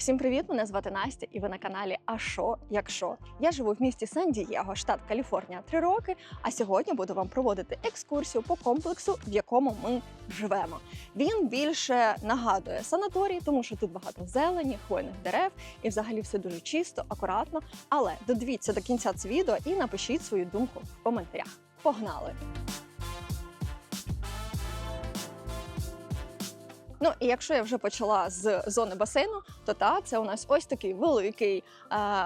Всім привіт! Мене звати Настя, і ви на каналі А що, якщо я живу в місті Сан-Дієго, штат Каліфорнія, три роки. А сьогодні буду вам проводити екскурсію по комплексу, в якому ми живемо. Він більше нагадує санаторій, тому що тут багато зелені, хвойних дерев, і взагалі все дуже чисто, акуратно. Але додивіться до кінця це відео і напишіть свою думку в коментарях. Погнали! Ну і якщо я вже почала з зони басейну, то та це у нас ось такий великий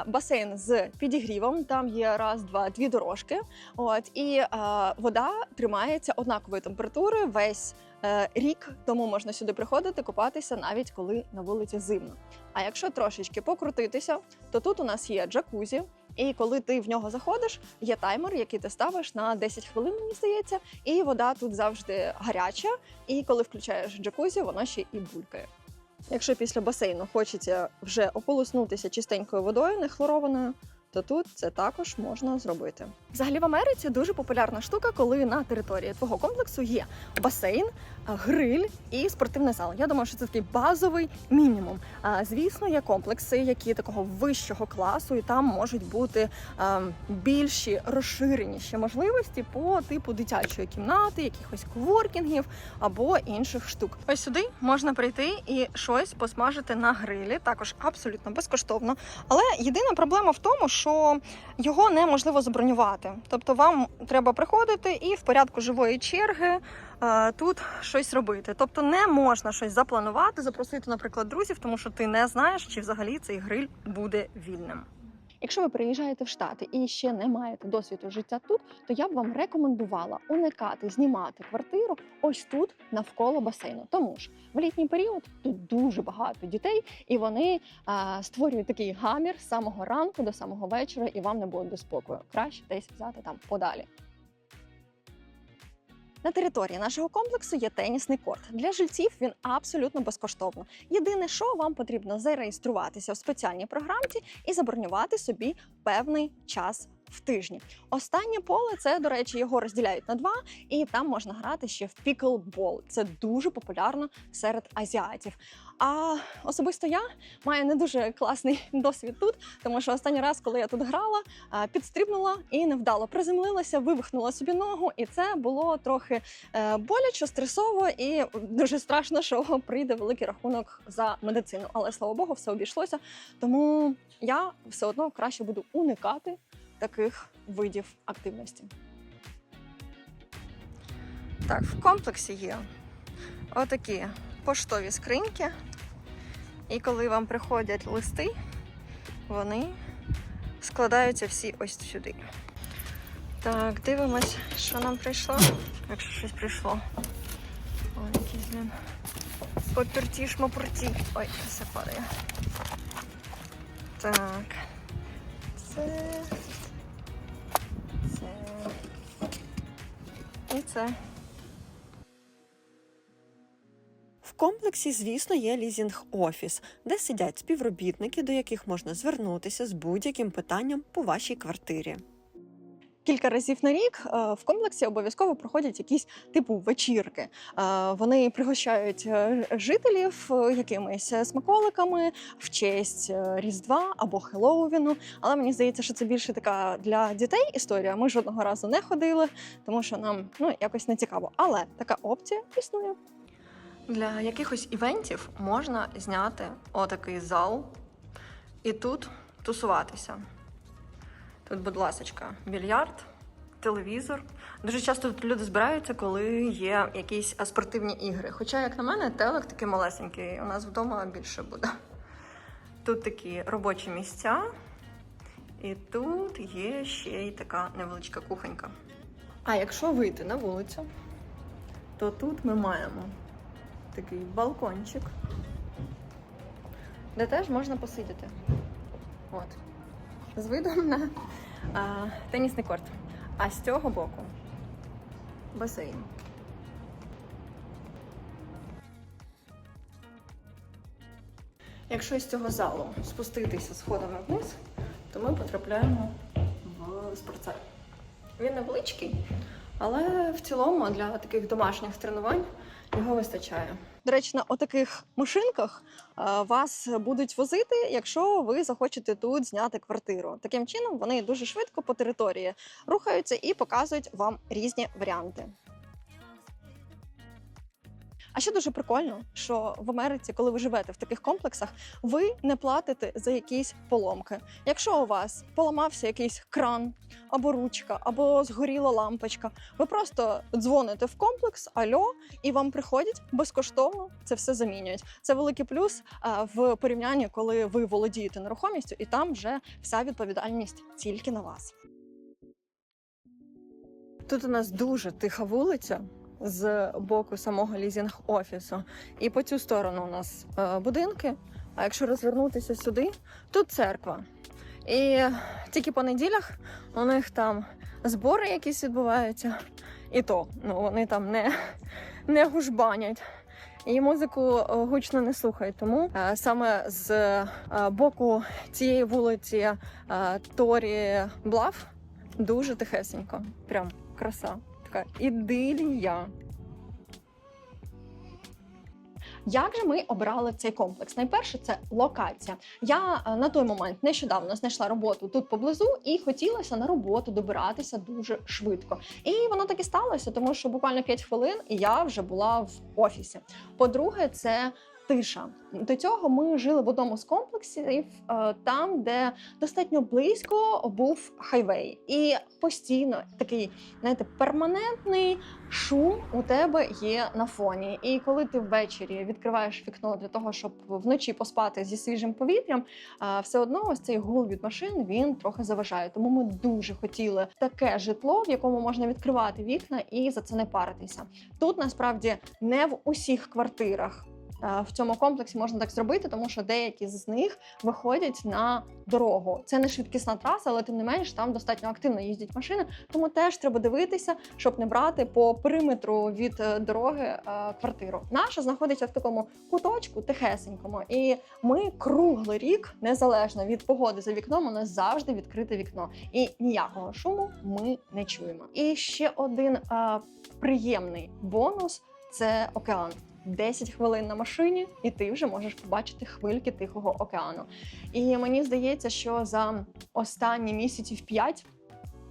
басейн з підігрівом. Там є раз, два, дві дорожки. От і вода тримається однакової температури весь е, рік, тому можна сюди приходити, купатися навіть коли на вулиці зимно. А якщо трошечки покрутитися, то тут у нас є джакузі. І коли ти в нього заходиш, є таймер, який ти ставиш на 10 хвилин, мені здається, і вода тут завжди гаряча. І коли включаєш джакузі, воно ще і булькає. Якщо після басейну хочеться вже ополоснутися чистенькою водою, не хлорованою, то тут це також можна зробити. Взагалі в Америці дуже популярна штука, коли на території твого комплексу є басейн, гриль і спортивний зал. Я думаю, що це такий базовий мінімум. А, Звісно, є комплекси, які такого вищого класу, і там можуть бути а, більші розширеніші можливості по типу дитячої кімнати, якихось коворкінгів або інших штук. Ось сюди можна прийти і щось посмажити на грилі, також абсолютно безкоштовно. Але єдина проблема в тому, що його неможливо забронювати. Тобто вам треба приходити і в порядку живої черги е, тут щось робити. Тобто не можна щось запланувати, запросити, наприклад, друзів, тому що ти не знаєш, чи взагалі цей гриль буде вільним. Якщо ви приїжджаєте в Штати і ще не маєте досвіду життя тут, то я б вам рекомендувала уникати знімати квартиру ось тут навколо басейну. Тому ж в літній період тут дуже багато дітей, і вони а, створюють такий гамір з самого ранку до самого вечора, і вам не буде спокою. Краще десь взяти там подалі. На території нашого комплексу є тенісний корт. Для жильців він абсолютно безкоштовно. Єдине, що вам потрібно зареєструватися в спеціальній програмці і забронювати собі певний час. В тижні останнє поле це, до речі, його розділяють на два, і там можна грати ще в піклбол. Це дуже популярно серед азіатів. А особисто я маю не дуже класний досвід тут, тому що останній раз, коли я тут грала, підстрибнула і невдало приземлилася, вивихнула собі ногу, і це було трохи е, боляче, стресово і дуже страшно, що прийде великий рахунок за медицину. Але слава Богу, все обійшлося. Тому я все одно краще буду уникати таких видів активності. Так, в комплексі є отакі поштові скриньки. І коли вам приходять листи, вони складаються всі ось сюди. Так, дивимось, що нам прийшло. Якщо щось прийшло. Ой, якісь, блін. Поперті, шмопорті. Ой, все падає. Так. Це. І це. В комплексі, звісно, є лізінг-офіс, де сидять співробітники, до яких можна звернутися з будь-яким питанням по вашій квартирі. Кілька разів на рік е, в комплексі обов'язково проходять якісь типу вечірки. Е, Вони пригощають е, жителів якимись смаколиками в честь Різдва або Хеллоуіну. Але мені здається, що це більше така для дітей історія. Ми жодного разу не ходили, тому що нам ну якось не цікаво. Але така опція існує. Для якихось івентів можна зняти отакий зал і тут тусуватися. Тут, будь ласка, більярд, телевізор. Дуже часто тут люди збираються, коли є якісь спортивні ігри. Хоча, як на мене, телек такий малесенький, у нас вдома більше буде. Тут такі робочі місця, і тут є ще й така невеличка кухонька. А якщо вийти на вулицю, то тут ми маємо такий балкончик, де теж можна посидіти. От. З видом на тенісний корт. А з цього боку басейн. Якщо з цього залу спуститися сходами вниз, то ми потрапляємо в спортзал. Він невеличкий, але в цілому для таких домашніх тренувань Його вистачає. До речі, на отаких машинках е, вас будуть возити, якщо ви захочете тут зняти квартиру. Таким чином вони дуже швидко по території рухаються і показують вам різні варіанти. А ще дуже прикольно, що в Америці, коли ви живете в таких комплексах, ви не платите за якісь поломки. Якщо у вас поламався якийсь кран або ручка, або згоріла лампочка, ви просто дзвоните в комплекс, альо, і вам приходять безкоштовно це все замінюють. Це великий плюс в порівнянні, коли ви володієте нерухомістю, і там вже вся відповідальність тільки на вас. Тут у нас дуже тиха вулиця з боку самого лізінг офісу. І по цю сторону у нас е, будинки. А якщо розвернутися сюди, тут церква. І тільки по неділях у них там збори якісь відбуваються. І то ну, вони там не, не гужбанять. І музику е, гучно не слухають. Тому е, саме з боку цієї вулиці Торі Блав дуже тихесенько. Прям краса. Така ідилія. Як же ми обрали цей комплекс? Найперше це локація. Я е, на той момент нещодавно знайшла роботу тут поблизу і хотілося на роботу добиратися дуже швидко. І воно так і сталося, тому що буквально 5 хвилин і я вже була в офісі. По-друге, це тиша. До цього ми жили в одному з комплексів, е, там, де достатньо близько був хайвей, і постійно такий, знаєте, перманентний шум у тебе є на фоні. І коли ти ввечері відкриваєш вікно для того, щоб вночі поспати зі свіжим повітрям, е, все одно ось цей гул від машин він трохи заважає. Тому ми дуже хотіли таке житло, в якому можна відкривати вікна і за це не паритися. Тут насправді не в усіх квартирах. Е, В цьому комплексі можна так зробити, тому що деякі з них виходять на дорогу. Це не швидкісна траса, але тим не менш там достатньо активно їздять машини. Тому теж треба дивитися, щоб не брати по периметру від е, дороги е, квартиру. Наша знаходиться в такому куточку тихесенькому, і ми круглий рік, незалежно від погоди за вікном, у нас завжди відкрите вікно, і ніякого шуму ми не чуємо. І ще один приємний бонус це океан. 10 хвилин на машині, і ти вже можеш побачити хвильки Тихого океану. І мені здається, що за останні місяців 5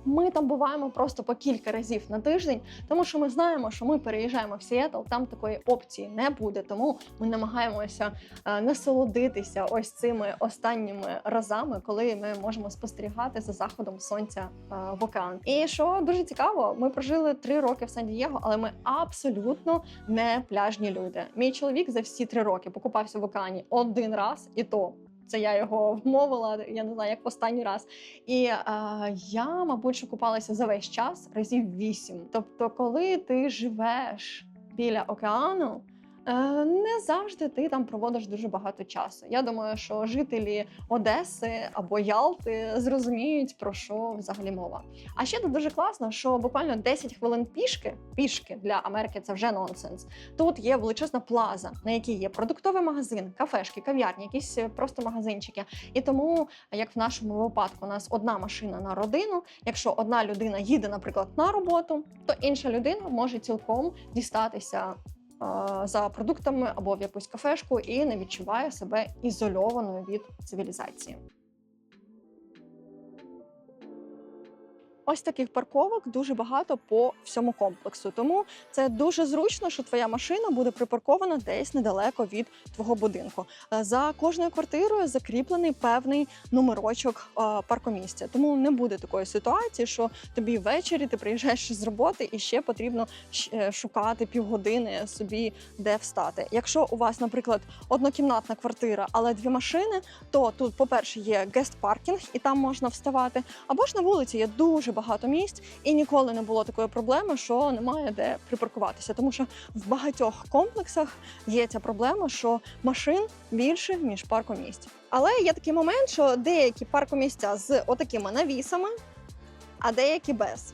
ми там буваємо просто по кілька разів на тиждень, тому що ми знаємо, що ми переїжджаємо в Сіетл, там такої опції не буде. Тому ми намагаємося е, насолодитися ось цими останніми разами, коли ми можемо спостерігати за заходом сонця е, в океан. І що дуже цікаво, ми прожили три роки в Сан-Дієго, але ми абсолютно не пляжні люди. Мій чоловік за всі три роки покупався в океані один раз, і то. Це я його вмовила, я не знаю, як в останній раз. І е, я, мабуть, що купалася за весь час разів вісім. Тобто, коли ти живеш біля океану, не завжди ти там проводиш дуже багато часу. Я думаю, що жителі Одеси або Ялти зрозуміють, про що взагалі мова. А ще тут дуже класно, що буквально 10 хвилин пішки, пішки для Америки це вже нонсенс. Тут є величезна плаза, на якій є продуктовий магазин, кафешки, кав'ярні, якісь е, просто магазинчики. І тому, як в нашому випадку, у нас одна машина на родину. Якщо одна людина їде, наприклад, на роботу, то інша людина може цілком дістатися. Е, За продуктами або в якусь кафешку і не відчуває себе ізольованою від цивілізації. Ось таких парковок дуже багато по всьому комплексу. Тому це дуже зручно, що твоя машина буде припаркована десь недалеко від твого будинку. Е, За кожною квартирою закріплений певний номерочок е, паркомісця. Тому не буде такої ситуації, що тобі ввечері ти приїжджаєш з роботи і ще потрібно е, шукати півгодини собі де встати. Якщо у вас, наприклад, однокімнатна квартира, але дві машини, то тут, по-перше, є гест паркінг, і там можна вставати. Або ж на вулиці є дуже багато місць, і ніколи не було такої проблеми, що немає де припаркуватися. Тому що в багатьох комплексах є ця проблема, що машин більше ніж паркомісць. Але є такий момент, що деякі паркомісця з отакими навісами, а деякі без.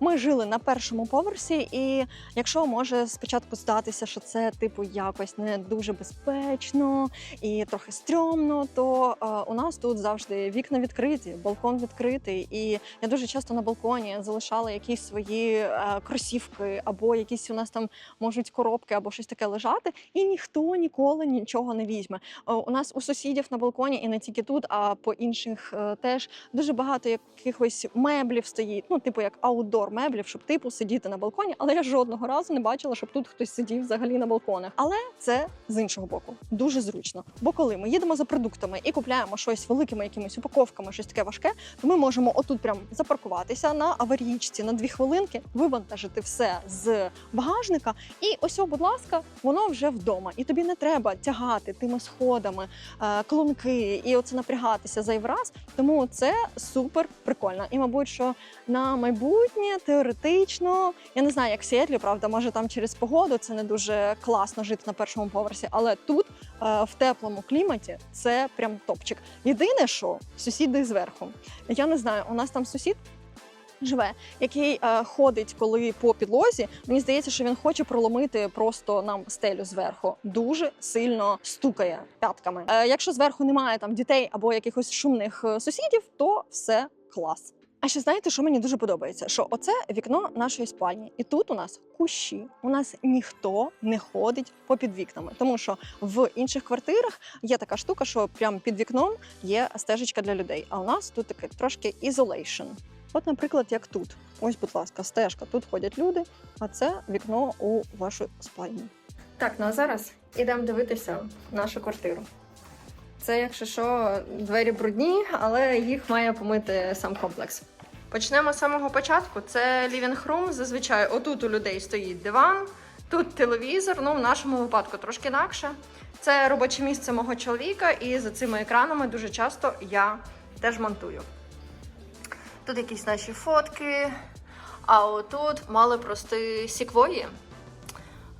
Ми жили на першому поверсі, і якщо може спочатку здатися, що це типу якось не дуже безпечно і трохи стрьомно, то е, у нас тут завжди вікна відкриті, балкон відкритий. І я дуже часто на балконі залишала якісь свої е, кросівки, або якісь у нас там можуть коробки або щось таке лежати, і ніхто ніколи нічого не візьме. Е, У нас у сусідів на балконі, і не тільки тут, а по інших е, теж дуже багато якихось меблів стоїть. Ну, типу як аутдор меблів, щоб типу сидіти на балконі. Але я жодного разу не бачила, щоб тут хтось сидів взагалі на балконах. Але це з іншого боку дуже зручно. Бо коли ми їдемо за продуктами і купляємо щось великими якимись упаковками, щось таке важке, то ми можемо отут прям запаркуватися на аварійці на дві хвилинки, вивантажити все з багажника, і ось, будь ласка, воно вже вдома. І тобі не треба тягати тими сходами е, клунки і оце напрягатися зайвий раз. Тому це супер прикольно. І, мабуть, що на майбутнє теоретично, я не знаю, як в Сіетлі, правда, може там через погоду це не дуже класно жити на першому поверсі, але тут е, в теплому кліматі це прям топчик. Єдине, що сусіди зверху. Я не знаю, у нас там сусід. Живе, який е, ходить, коли по підлозі. Мені здається, що він хоче проломити просто нам стелю зверху. Дуже сильно стукає п'ятками. Е, якщо зверху немає там дітей або якихось шумних е, сусідів, то все клас. А ще знаєте, що мені дуже подобається? Що оце вікно нашої спальні, і тут у нас кущі. У нас ніхто не ходить попід вікнами, тому що в інших квартирах є така штука, що прямо під вікном є стежечка для людей. А у нас тут таке трошки isolation. От, наприклад, як тут. Ось, будь ласка, стежка. Тут ходять люди, а це вікно у вашу спальню. Так, ну а зараз ідемо дивитися нашу квартиру. Це, якщо що, двері брудні, але їх має помити сам комплекс. Почнемо з самого початку. Це living room. Зазвичай отут у людей стоїть диван, тут телевізор. Ну, в нашому випадку трошки інакше. Це робоче місце мого чоловіка, і за цими екранами дуже часто я теж монтую. Тут якісь наші фотки. А отут мали прости сіквої,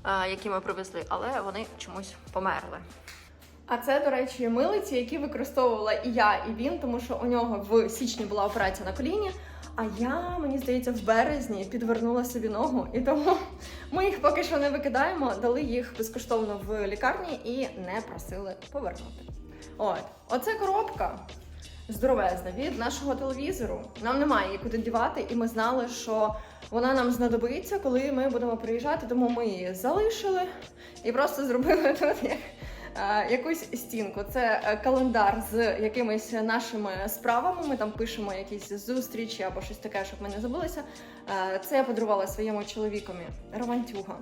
е, які ми привезли, але вони чомусь померли. А це, до речі, милиці, які використовувала і я, і він, тому що у нього в січні була операція на коліні. А я, мені здається, в березні підвернула собі ногу, і тому ми їх поки що не викидаємо, дали їх безкоштовно в лікарні і не просили повернути. От, оце коробка здоровезна від нашого телевізору. Нам немає її куди дівати, і ми знали, що вона нам знадобиться, коли ми будемо приїжджати, тому ми її залишили і просто зробили тут як якусь стінку. Це е, календар з якимись нашими справами. Ми там пишемо якісь зустрічі або щось таке, щоб ми не забулися. Це я подарувала своєму чоловікові романтюга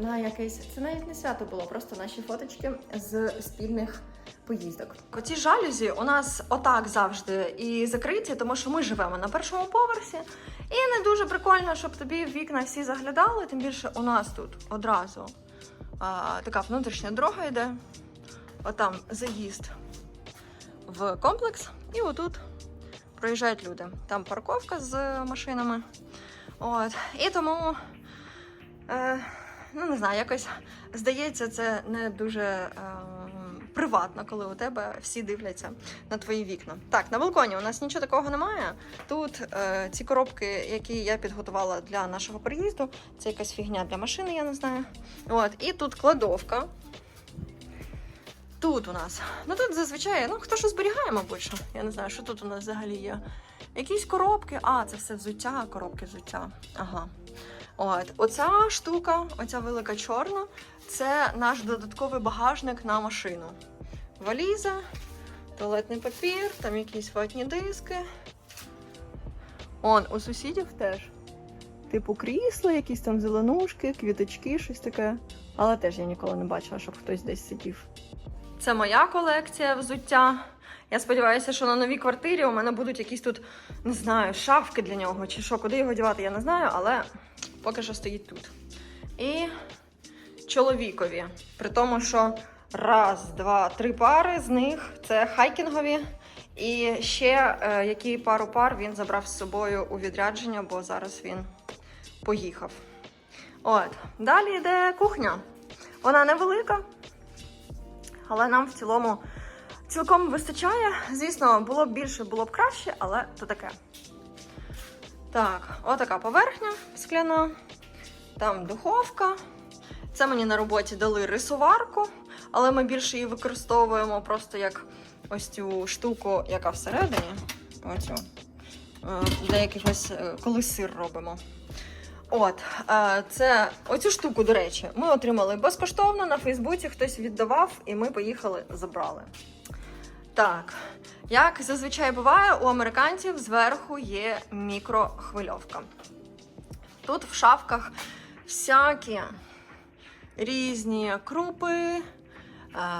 на якесь. Це навіть не свято було, просто наші фоточки з спільних поїздок. Оці жалюзі у нас отак завжди і закриті, тому що ми живемо на першому поверсі. І не дуже прикольно, щоб тобі вікна всі заглядали. Тим більше у нас тут одразу а, така внутрішня дорога йде. Отам заїзд в комплекс, і отут проїжджають люди. Там парковка з машинами. От. І тому, е, ну не знаю, якось здається, це не дуже. Е, Приватно, коли у тебе всі дивляться на твої вікна. Так, на балконі у нас нічого такого немає. Тут е, ці коробки, які я підготувала для нашого переїзду, це якась фігня для машини, я не знаю. От, і тут кладовка. Тут у нас. Ну тут зазвичай, ну хто що зберігає, мабуть. Я не знаю, що тут у нас взагалі є. Якісь коробки. А, це все взуття, коробки взуття. Ага. От, оця штука, оця велика чорна, це наш додатковий багажник на машину. Валіза, туалетний папір, там якісь ватні диски. Он, у сусідів теж. Типу крісла, якісь там зеленушки, квіточки, щось таке. Але теж я ніколи не бачила, щоб хтось десь сидів. Це моя колекція взуття. Я сподіваюся, що на новій квартирі у мене будуть якісь тут, не знаю, шафки для нього чи що, куди його дівати, я не знаю, але поки що стоїть тут. І чоловікові. При тому, що раз, два, три пари з них це хайкінгові. І ще е, які пару пар він забрав з собою у відрядження, бо зараз він поїхав. От. Далі йде кухня. Вона невелика, але нам в цілому цілком вистачає. Звісно, було б більше, було б краще, але то таке. Так, отака поверхня скляна. Там духовка. Це мені на роботі дали рисуварку, але ми більше її використовуємо просто як ось цю штуку, яка всередині. Оцю. Е, Для якихось, е, коли сир робимо. От, е, це оцю штуку, до речі, ми отримали безкоштовно на Фейсбуці, хтось віддавав, і ми поїхали, забрали. Так, як зазвичай буває, у американців зверху є мікрохвильовка. Тут в шафках всякі різні крупи, е,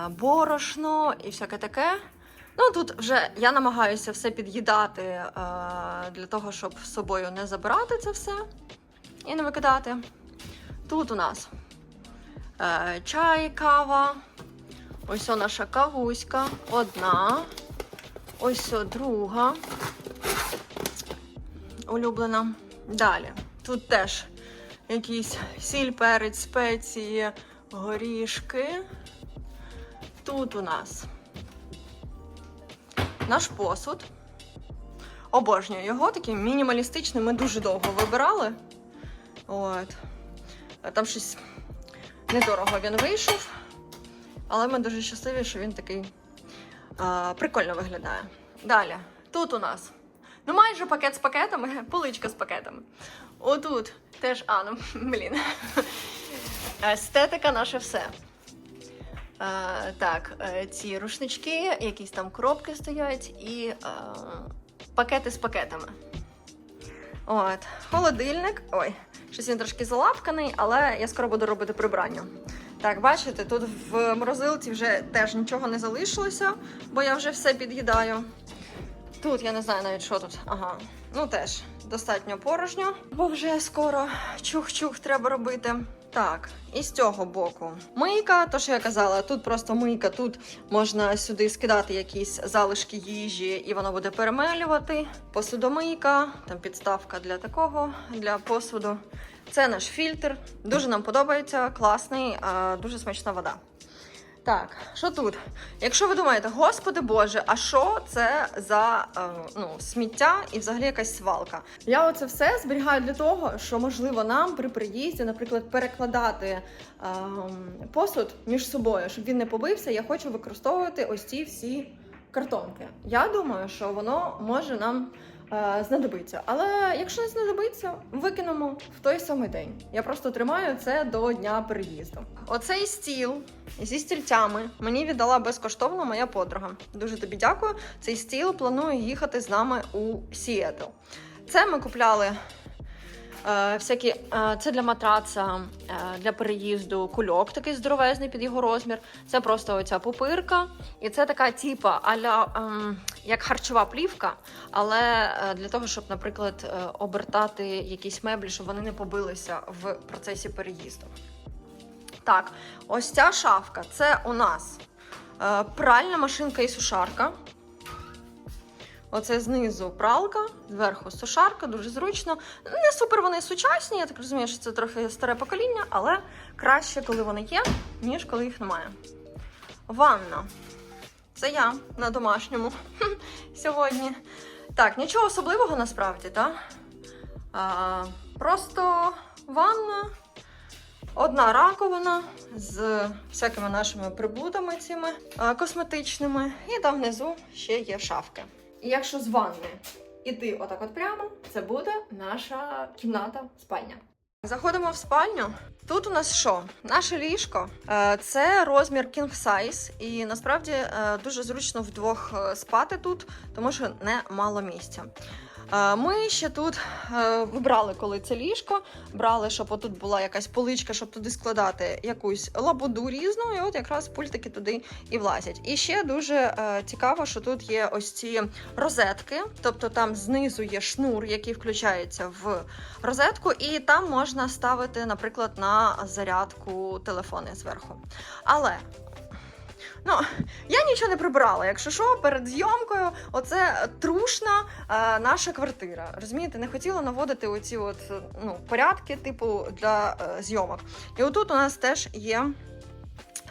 борошно і всяке таке. Ну тут вже я намагаюся все під'їдати е, для того, щоб з собою не забирати це все і не викидати. Тут у нас е, чай, кава. Ось о наша кавуська. Одна. Ось друга. Улюблена. Далі. Тут теж якісь сіль, перець, спеції, горішки. Тут у нас наш посуд. Обожнюю його, такий мінімалістичний. Ми дуже довго вибирали. От. Там щось недорого він вийшов. Але ми дуже щасливі, що він такий а, прикольно виглядає. Далі, тут у нас ну майже пакет з пакетами, поличка з пакетами. Отут теж, а, ну, блін. Естетика наше все. Е, так, е, ці рушнички, якісь там коробки стоять і е, пакети з пакетами. От, холодильник. Ой, щось він трошки залапканий, але я скоро буду робити прибрання. Так, бачите, тут в морозилці вже теж нічого не залишилося, бо я вже все під'їдаю. Тут я не знаю навіть, що тут. Ага. Ну теж достатньо порожньо, бо вже скоро чух-чух треба робити. Так, і з цього боку мийка, то що я казала, тут просто мийка, тут можна сюди скидати якісь залишки їжі, і воно буде перемелювати. Посудомийка, там підставка для такого, для посуду. Це наш фільтр. Дуже нам подобається, класний, дуже смачна вода. Так, що тут? Якщо ви думаєте, господи Боже, а що це за е, ну, сміття і взагалі якась свалка? Я оце все зберігаю для того, що можливо нам при приїзді, наприклад, перекладати е, посуд між собою, щоб він не побився. Я хочу використовувати ось ці всі картонки. Я думаю, що воно може нам знадобиться. Але якщо не знадобиться, викинемо в той самий день. Я просто тримаю це до дня переїзду. Оцей стіл зі стільцями мені віддала безкоштовно моя подруга. Дуже тобі дякую. Цей стіл планую їхати з нами у Сіетл. Це ми купляли. Е, всякі, е, це для матраца, е, для переїзду кульок такий здоровезний під його розмір. Це просто оця пупирка. І це така типа аля ем, як харчова плівка, але для того, щоб, наприклад, обертати якісь меблі, щоб вони не побилися в процесі переїзду. Так, ось ця шафка це у нас пральна машинка і сушарка. Оце знизу пралка, зверху сушарка, дуже зручно. Не супер вони сучасні, я так розумію, що це трохи старе покоління, але краще, коли вони є, ніж коли їх немає. Ванна. Це я на домашньому сьогодні. Так, нічого особливого насправді, так? Просто ванна, одна раковина з всякими нашими приблудами цими а, косметичними, і там внизу ще є шафки. Якщо з ванни іти отак от прямо, це буде наша кімната спальня. Заходимо в спальню. Тут у нас що? Наше ліжко. Е, Це розмір king size, і насправді е, дуже зручно вдвох е, спати тут, тому що не мало місця. Е, Ми ще тут е, вибрали, коли це ліжко, брали, щоб отут була якась поличка, щоб туди складати якусь лабуду різну, і от якраз пультики туди і влазять. І ще дуже е, цікаво, що тут є ось ці розетки, тобто там знизу є шнур, який включається в розетку, і там можна ставити, наприклад, на зарядку телефони зверху. Але Ну, я нічого не прибирала. Якщо що, перед зйомкою, оце трушна е, наша квартира. Розумієте, не хотіла наводити оці от, ну, порядки, типу, для е, зйомок. І отут у нас теж є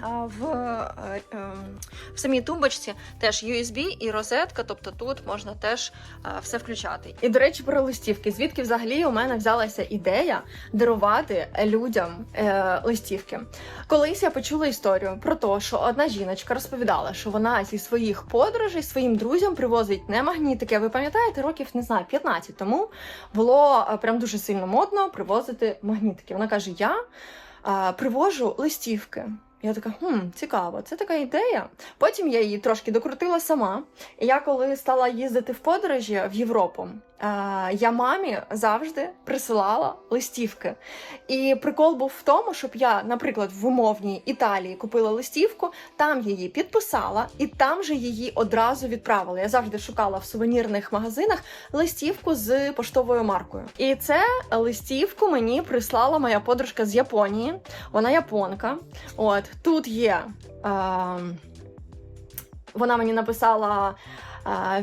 в, е, ем, в самій тумбочці теж USB і розетка, тобто тут можна теж е, все включати. І до речі, про листівки. Звідки взагалі у мене взялася ідея дарувати людям е, листівки? Колись я почула історію про те, що одна жіночка розповідала, що вона зі своїх подорожей своїм друзям привозить не магнітики. Ви пам'ятаєте, років не знаю, 15 тому було е, прям дуже сильно модно привозити магнітики. Вона каже: Я е, привожу листівки. Я така, хм, цікаво, це така ідея. Потім я її трошки докрутила сама. І я коли стала їздити в подорожі в Європу, я мамі завжди присилала листівки. І прикол був в тому, щоб я, наприклад, в умовній Італії купила листівку, там її підписала, і там же її одразу відправила. Я завжди шукала в сувенірних магазинах листівку з поштовою маркою. І це листівку мені прислала моя подружка з Японії. Вона японка. От тут є. Е, вона мені написала е,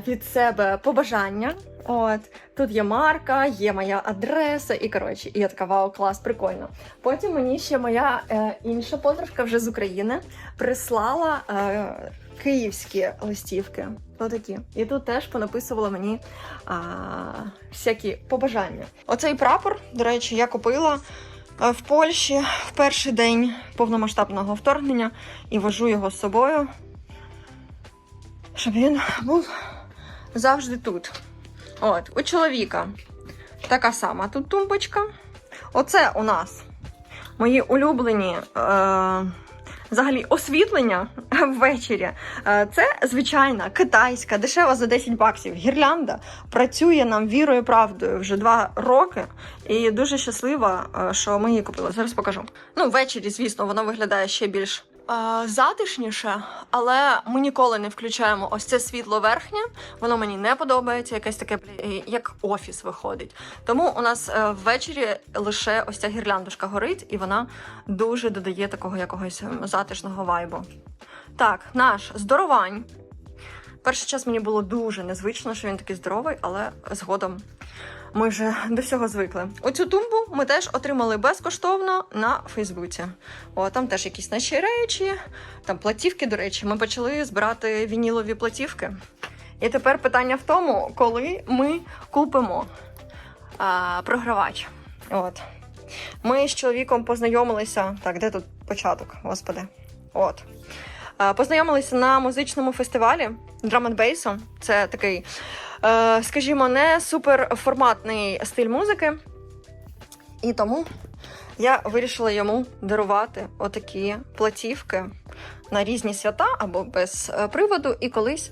від себе побажання. От тут є марка, є моя адреса, і коротше, і я така вау, клас, прикольно. Потім мені ще моя е, інша подружка вже з України прислала е, київські листівки. Отакі. І тут теж понаписувала мені а, всякі побажання. Оцей прапор, до речі, я купила е, в Польщі в перший день повномасштабного вторгнення і вожу його з собою, щоб він був завжди тут. От, у чоловіка така сама тут тумбочка. Оце у нас мої улюблені. Е- Взагалі, освітлення ввечері. Е, Це звичайна китайська, дешева за 10 баксів. Гірлянда працює нам вірою і правдою вже два роки. І дуже щаслива, е, що ми її купили. Зараз покажу. Ну, ввечері, звісно, воно виглядає ще більш затишніше, але ми ніколи не включаємо ось це світло верхнє. Воно мені не подобається, якесь таке як офіс виходить. Тому у нас е, ввечері лише ось ця гірляндушка горить, і вона дуже додає такого якогось затишного вайбу. Так, наш здоровань. Перший час мені було дуже незвично, що він такий здоровий, але згодом ми вже до всього звикли. Оцю тумбу ми теж отримали безкоштовно на Фейсбуці. О, там теж якісь наші речі, там платівки, до речі, ми почали збирати вінілові платівки. І тепер питання в тому, коли ми купимо а, програвач. От. Ми з чоловіком познайомилися. Так, де тут початок? Господи. От. Познайомилися на музичному фестивалі Drum and Bass. Це такий, скажімо, не суперформатний стиль музики. І тому я вирішила йому дарувати отакі платівки на різні свята або без е, приводу. І колись,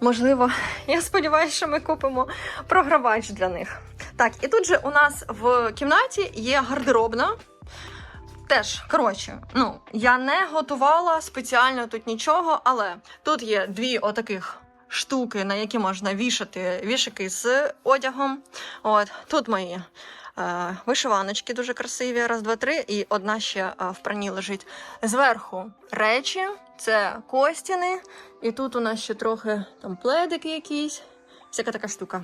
можливо, я сподіваюся, що ми купимо програвач для них. Так, і тут же у нас в кімнаті є гардеробна. Теж, коротше, ну, я не готувала спеціально тут нічого, але тут є дві отаких штуки, на які можна вішати вішики з одягом. От, тут мої е, вишиваночки дуже красиві, раз, два, три, і одна ще е, в прані лежить. Зверху речі, це костіни, і тут у нас ще трохи там пледики якісь, всяка така штука.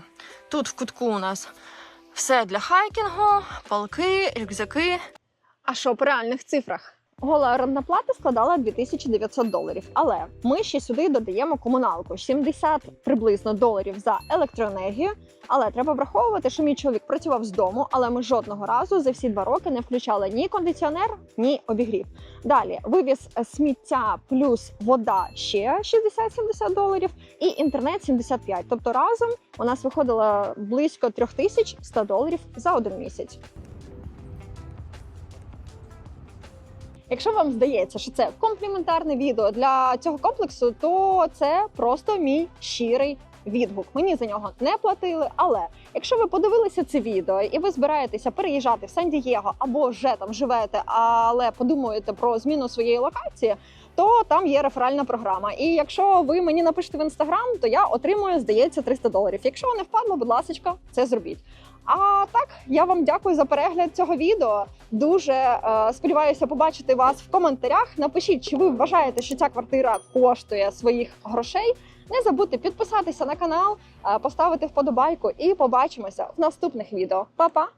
Тут в кутку у нас все для хайкінгу, палки, рюкзаки. А що по реальних цифрах? Гола орендна плата складала 2900 доларів, але ми ще сюди додаємо комуналку 70 приблизно доларів за електроенергію. Але треба враховувати, що мій чоловік працював з дому, але ми жодного разу за всі два роки не включали ні кондиціонер, ні обігрів. Далі вивіз сміття плюс вода ще 60-70 доларів, і інтернет 75. Тобто разом у нас виходило близько 3100 доларів за один місяць. Якщо вам здається, що це компліментарне відео для цього комплексу, то це просто мій щирий відгук. Мені за нього не платили. Але якщо ви подивилися це відео і ви збираєтеся переїжджати в Сан-Дієго або вже там живете, але подумаєте про зміну своєї локації. То там є реферальна програма. І якщо ви мені напишете в інстаграм, то я отримую, здається, 300 доларів. Якщо не впадло, будь ласка, це зробіть. А так, я вам дякую за перегляд цього відео. Дуже е, сподіваюся побачити вас в коментарях. Напишіть, чи ви вважаєте, що ця квартира коштує своїх грошей. Не забудьте підписатися на канал, е, поставити вподобайку і побачимося в наступних відео. Па-па!